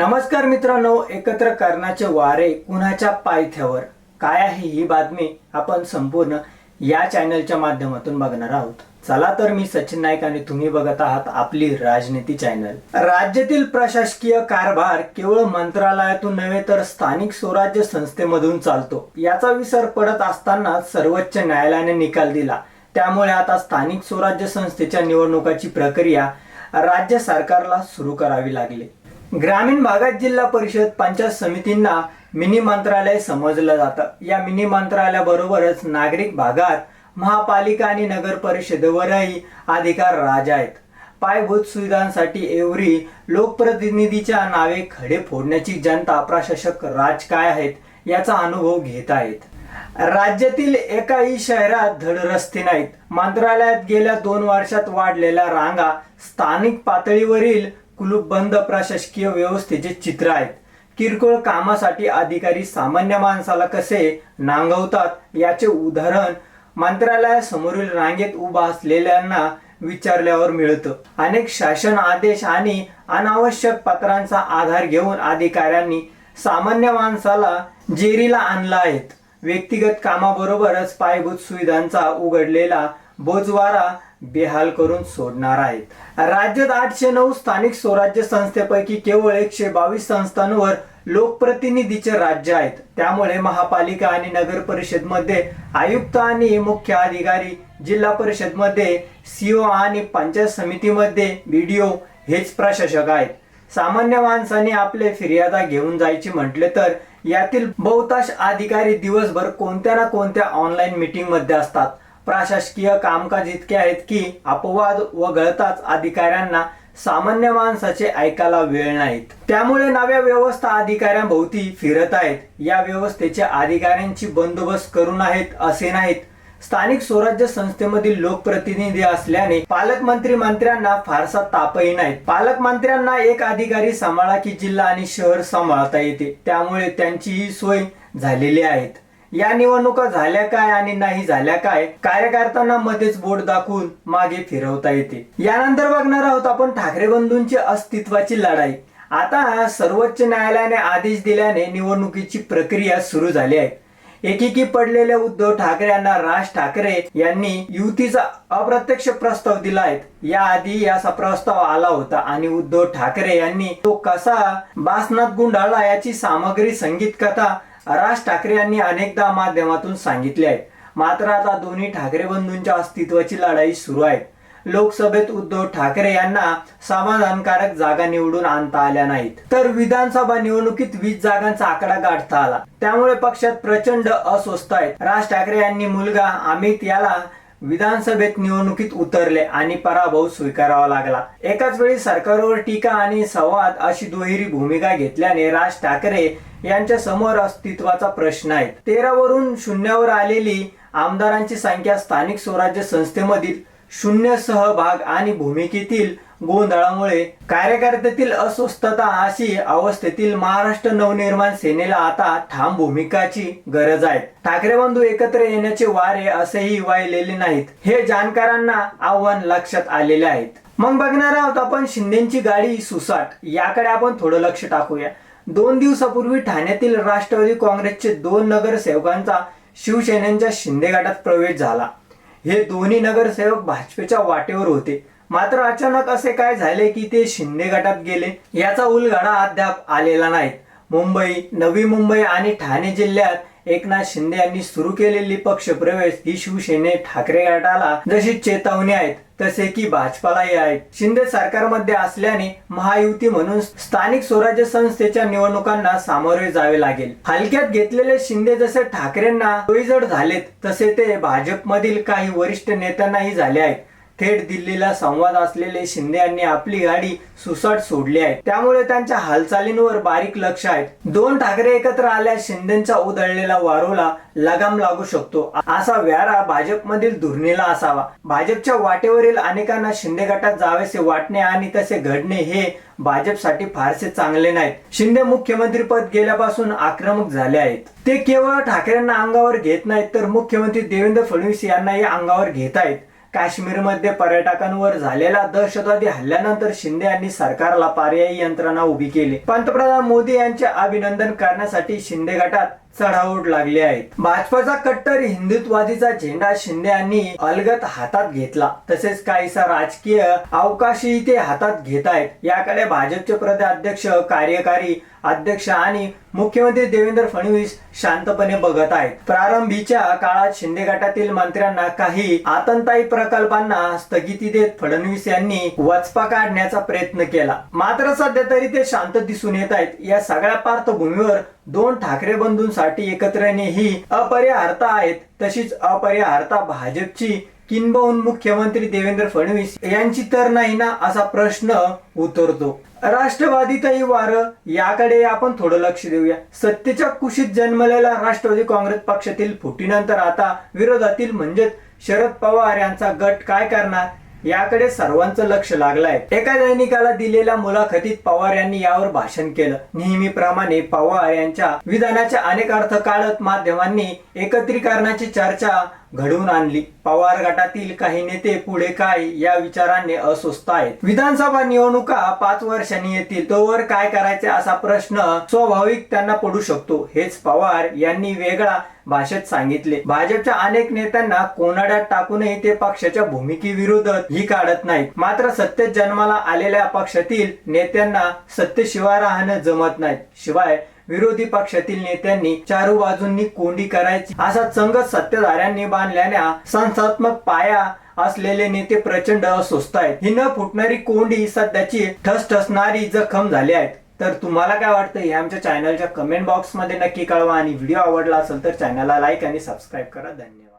नमस्कार मित्रांनो एकत्र करण्याचे वारे कुणाच्या पायथ्यावर? काय आहे ही बातमी आपण संपूर्ण या चॅनलच्या माध्यमातून बघणार आहोत. चला तर मी सचिन नाईक आणि तुम्ही बघत आहात आपली राजनीती चॅनल. राज्यातील प्रशासकीय कारभार केवळ मंत्रालयातून नव्हे तर स्थानिक स्वराज्य संस्थेमधून चालतो. याचा विसर पडत असताना सर्वोच्च न्यायालयाने निकाल दिला. त्यामुळे आता स्थानिक स्वराज्य संस्थेच्या निवडणुकाची प्रक्रिया राज्य सरकारला सुरू करावी लागली. ग्रामीण भागात जिल्हा परिषद पंचायत समितींना मिनी मंत्रालय समजलं जातं. या मिनी मंत्रालयाबरोबरच नागरिक भागात महापालिका आणि नगर परिषदेवरही अधिकार राजा आहेत. पायाभूत सुविधांसाठी एवढी लोकप्रतिनिधीच्या नावे खडे फोडण्याची जनता प्रशासक राज काय आहेत याचा अनुभव घेत आहेत. राज्यातील एकाही शहरात धड रस्ते नाहीत. मंत्रालयात गेल्या दोन वर्षात वाढलेल्या रांगा स्थानिक पातळीवरील कुलूपबंद प्रशासकीय व्यवस्थेचे चित्र आहेत. किरकोळ कामासाठी अधिकारी सामान्य माणसाला कसे नांगवतात याचे उदाहरण मंत्रालयासमोरील रांगेत उभा असलेल्यांना विचारल्यावर मिळतं. अनेक शासन आदेश आणि अनावश्यक पत्रांचा आधार घेऊन अधिकाऱ्यांनी सामान्य माणसाला जेरीला आणला आहेत. व्यक्तिगत कामाबरोबरच पायाभूत सुविधांचा उघडलेला बोजवारा बेहाल करून सोडणार आहेत. राज्यात आठशे नऊ स्थानिक स्वराज्य संस्थेपैकी केवळ एकशे बावीस संस्थांवर लोकप्रतिनिधीचे राज्य आहेत. त्यामुळे महापालिका आणि नगर परिषदमध्ये आयुक्त आणि मुख्य अधिकारी जिल्हा परिषदमध्ये सीओ आणि पंचायत समितीमध्ये बीडीओ हेच प्रशासक आहेत. सामान्य माणसाने आपले फिर्यादा घेऊन जायचे म्हटले तर यातील बहुतांश अधिकारी दिवसभर कोणत्या ना कोणत्या ऑनलाईन मीटिंगमध्ये असतात. प्रशासकीय कामकाज इतके आहेत की अपवाद वगळताच अधिकाऱ्यांना सामान्य माणसाचे ऐकायला वेळ नाहीत. त्यामुळे नव्या व्यवस्था अधिकाऱ्यांभोवती फिरत आहेत. या व्यवस्थेच्या अधिकाऱ्यांची बंदोबस्त करून आहेत असे नाहीत. स्थानिक स्वराज्य संस्थेमधील लोकप्रतिनिधी असल्याने पालकमंत्री मंत्र्यांना फारसा तापही नाही पालकमंत्र्यांना एक अधिकारी सांभाळा की जिल्हा आणि शहर सांभाळता येते. त्यामुळे त्यांची ही सोय झालेली आहेत या निवडणुका झाल्या काय आणि नाही झाल्या काय कार्यकर्त्यांना मध्येच बोट दाखवून मागे फिरवता येते. यानंतर बघणार आहोत आपण ठाकरे बंधूंची अस्तित्वाची लढाई. आता सर्वोच्च न्यायालयाने आदेश दिल्याने निवडणुकीची प्रक्रिया सुरू झाली आहे. एकीकी पडलेल्या उद्धव ठाकरे यांना राज ठाकरे यांनी युतीचा अप्रत्यक्ष प्रस्ताव दिला आहे. याआधी याचा प्रस्ताव आला होता आणि उद्धव ठाकरे यांनी तो कसा बासनात गुंडाळला याची सामग्री संगीत कथा राज ठाकरे यांनी अनेकदा माध्यमातून सांगितले आहे मात्र आता दोन्ही ठाकरे बंधूंच्या अस्तित्वाची लढाई सुरू आहे. लोकसभेत उद्धव ठाकरे यांना समाधानकारक जागा निवडून आणता आल्या नाहीत. तर विधानसभा निवडणुकीत वीस जागांचा आकडा गाठता आला. त्यामुळे पक्षात प्रचंड अस्वस्थ आहेत. राज ठाकरे यांनी मुलगा अमित याला विधानसभेत निवडणुकीत उतरले आणि पराभव स्वीकारावा लागला. एकाच वेळी सरकारवर टीका आणि संवाद अशी दुहेरी भूमिका घेतल्याने राज ठाकरे यांच्या समोर अस्तित्वाचा प्रश्न आहे. तेरा वरून शून्यावर आलेली आमदारांची संख्या स्थानिक स्वराज्य संस्थेमधील शून्य सहभाग आणि भूमिकेतील गोंधळामुळे कार्यकर्त्यातील अस्वस्थता अशी अवस्थेतील महाराष्ट्र नवनिर्माण सेनेला आता ठाम भूमिकाची गरज आहे. ठाकरे बंधू एकत्र येण्याचे वारे असेही वाहिलेले नाहीत. हे जाणकारांना आव्हान लक्षात आलेले आहेत. मग बघणार आहोत आपण शिंदेची गाडी सुसाट. याकडे आपण थोडं लक्ष टाकूया. दोन दिवसापूर्वी ठाण्यातील राष्ट्रवादी काँग्रेसचे दोन नगरसेवकांचा शिवसेनेच्या शिंदे गटात प्रवेश झाला. हे दोन्ही नगरसेवक भाजपेच्या वाटेवर होते. मात्र अचानक असे काय झाले की ते शिंदे गटात गेले? याचा उलगडा अद्याप आलेला नाही मुंबई नवी मुंबई आणि ठाणे जिल्ह्यात एकनाथ शिंदे यांनी सुरू केलेली पक्षप्रवेश ही शिवसेने ठाकरे गटाला जशी चेतावणी आहेत तसे की भाजपालाही आहेत. शिंदे सरकारमध्ये असल्याने महायुती म्हणून स्थानिक स्वराज्य संस्थेच्या निवडणुकांना सामोरे जावे लागेल. हलक्यात घेतलेले शिंदे जसे ठाकरेंना सोयीजड झालेत तसे ते भाजपमधील काही वरिष्ठ नेत्यांनाही झाले आहेत. थेट दिल्लीला संवाद असलेले शिंदे यांनी आपली गाडी सुसाट सोडली आहे. त्यामुळे त्यांच्या हालचालींवर बारीक लक्ष आहे. दोन ठाकरे एकत्र आल्यास शिंदेचा उधळलेला वारोला लगाम लागू शकतो. असा व्यारा भाजपमधील धुरणीला असावा. भाजपच्या वाटेवरील अनेकांना शिंदे गटात जावेसे वाटणे आणि तसे घडणे हे भाजपसाठी फारसे चांगले नाहीत. शिंदे मुख्यमंत्री पद गेल्यापासून आक्रमक झाले आहेत. ते केवळ ठाकरेंना अंगावर घेत नाहीत तर मुख्यमंत्री देवेंद्र फडणवीस यांनाही अंगावर घेत आहेत. काश्मीरमध्ये पर्यटकांवर झालेल्या दहशतवादी हल्ल्यानंतर शिंदे यांनी सरकारला पर्यायी यंत्रणा उभी केली. पंतप्रधान मोदी यांचे अभिनंदन करण्यासाठी शिंदे गटात चढाओढ लागले आहेत. भाजपचा कट्टर हिंदुत्ववादीचा झेंडा शिंदे यांनी अलगत हातात घेतला. तसेच काहीसा राजकीय अवकाशही ते हातात घेत आहेत. याकडे भाजपचे प्रदेशाध्यक्ष कार्यकारी अध्यक्ष आणि मुख्यमंत्री देवेंद्र फडणवीस शांतपणे बघत आहेत. प्रारंभीच्या काळात शिंदे गटातील मंत्र्यांना काही आतंताई प्रकल्पांना स्थगिती देत फडणवीस यांनी वचपा काढण्याचा प्रयत्न केला. मात्र सध्या तरी ते शांत दिसून येत आहेत. या सगळ्या पार्श्वभूमीवर दोन ठाकरे बंधूंसाठी एकत्र येणे ही अपरिहार्यता आहेत तशीच अपरिहार्यता भाजपची. किंबहुन मुख्यमंत्री देवेंद्र फडणवीस यांची तर नाही ना असा प्रश्न उतरतो. राष्ट्रवादीतही वार याकडे आपण थोडं लक्ष देऊया. सत्तेच्या कुशीत जन्मलेला राष्ट्रवादी काँग्रेस पक्षातील फुटीनंतर आता विरोधातील म्हणजेच शरद पवार यांचा गट काय करणार? याकडे सर्वांचं लक्ष लागलंय. एका दैनिकाला दिलेल्या मुलाखतीत पवार यांनी यावर भाषण केलं. नेहमीप्रमाणे पवार यांच्या विधानाच्या अनेक अर्थ काढत माध्यमांनी एकत्रीकरणाची चर्चा घडवून आणली. पवार गटातील काही नेते पुढे काय या विचाराने अस्वस्थ आहेत. विधानसभा निवडणुका पाच वर्षांनी येतील. तोवर काय करायचे असा प्रश्न स्वाभाविक त्यांना पडू शकतो. हेच पवार यांनी वेगळा भाषेत सांगितले. भाजपच्या अनेक नेत्यांना कोनाड्यात टाकूनही ते पक्षाच्या भूमिकेविरोधात ही काढत नाहीत. मात्र सत्तेत जन्माला आलेल्या पक्षातील नेत्यांना सत्तेशिवाय राहणं जमत नाही शिवाय विरोधी पक्षातील नेत्यांनी चारू बाजूंनी कोंडी करायची. असा चंगत सत्ताधाऱ्यांनी बांधल्याने संस्थात्मक पाया असलेले नेते प्रचंड अस्वस्थ आहेत. ही न फुटणारी कोंडी सध्याची ठसठसणारी जखम झाली आहेत. तर तुम्हाला काय वाटतं हे आमच्या चॅनलच्या कमेंट बॉक्समध्ये नक्की कळवा. आणि व्हिडिओ आवडला असेल तर चॅनलला लाईक आणि सबस्क्राईब करा. धन्यवाद.